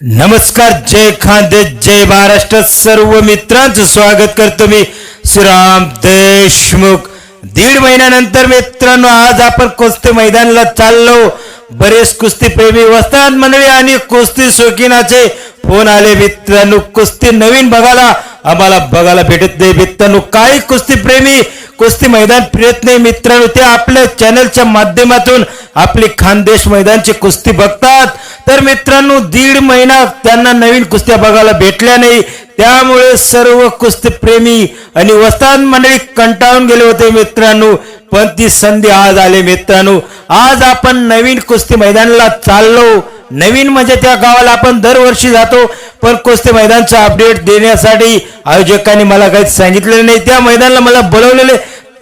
नमस्कार जय खांदे जय महाराष्ट्र सर्व मित्रांचं स्वागत करतो मी श्रीराम देशमुख. दीड महिन्यानंतर मित्रांनो आज आपण कुस्ती मैदानाला चाललो. बरेच कुस्ती प्रेमी वस्ताद मंडळी आणि कुस्ती शौकीनाचे फोन आले. मित्रांनो कुस्ती नवीन बघायला आम्हाला बघायला भेटत नाही. मित्रांनो काही कुस्ती प्रेमी कुस्ती मैदान फिरत नाही. मित्रांनो ते आपल्या चॅनलच्या माध्यमातून आपली खानदेश मैदानची कुस्ती बघतात. तर मित्रांनो दीड महिना त्यांना नवीन कुस्त्या बघायला भेटल्या नाही. त्यामुळे सर्व कुस्तीप्रेमी आणि वस्तान मंडळी कंटाळून गेले होते मित्रांनो. पण ती संधी आज आले मित्रांनो. आज आपण नवीन कुस्ती मैदानाला चाललो. नवीन म्हणजे त्या गावाला आपण दरवर्षी जातो. पण कुस्ती मैदानचं अपडेट देण्यासाठी आयोजकांनी मला काही सांगितलेलं नाही. त्या मैदानाला मला बोलवलेले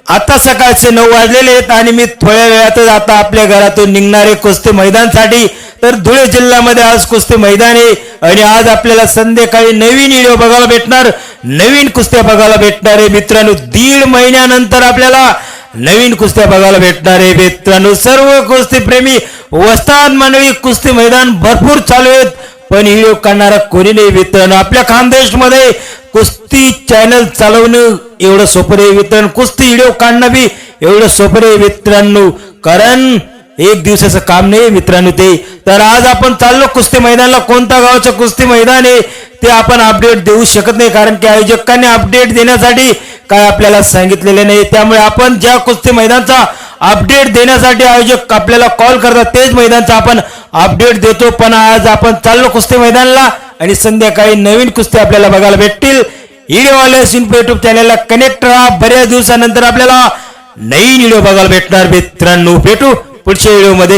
आता सकाळचे नऊ वाजलेले आहेत आणि मी थोड्या वेळातच आता आपल्या घरातून निघणारे कुस्ती मैदानसाठी. तर धुळे जिल्ह्यामध्ये आज कुस्ती मैदान आहे आणि आज आपल्याला संध्याकाळी नवीन व्हिडिओ बघायला भेटणार. नवीन कुस्त्या बघायला भेटणार आहे. मित्रांनो दीड महिन्यानंतर आपल्याला नवीन कुस्त्या बघायला भेटणार आहे. मित्रांनो सर्व कुस्तीप्रेमी वस्तान वस्ताद कुस्ती मैदान भरपूर चालू आहेत. पण व्हिडिओ काढणारा कोणी नाही मित्रांनो. आपल्या खानदेशमध्ये कुस्ती चॅनल चालवणं एवढं सोपं आहे वितरण कुस्ती व्हिडिओ काढणं बी एवढं सोपं आहे मित्रांनो कारण एक दिवसाचं काम नाही मित्रांनो ते. तर आज आपण चाललो कुस्ती मैदानाला. कोणत्या गावाचं कुस्ती मैदान आहे ते आपण अपडेट देऊ शकत नाही. कारण की आयोजकांनी अपडेट देण्यासाठी काय आपल्याला सांगितलेले नाही. त्यामुळे आपण ज्या कुस्ती मैदानचा अपडेट देण्यासाठी आयोजक आपल्याला कॉल करतात तेच मैदानचा आपण अपडेट देतो. पण आज आपण चाललो कुस्ती मैदानाला आणि संध्याकाळी नवीन कुस्ती आपल्याला बघायला भेटतील. युट्यूब चॅनलला कनेक्ट राहा. बऱ्याच दिवसानंतर आपल्याला नवीन व्हिडिओ बघायला भेटणार. मित्रांनो भेटू पुढच्या व्हिडिओमध्ये.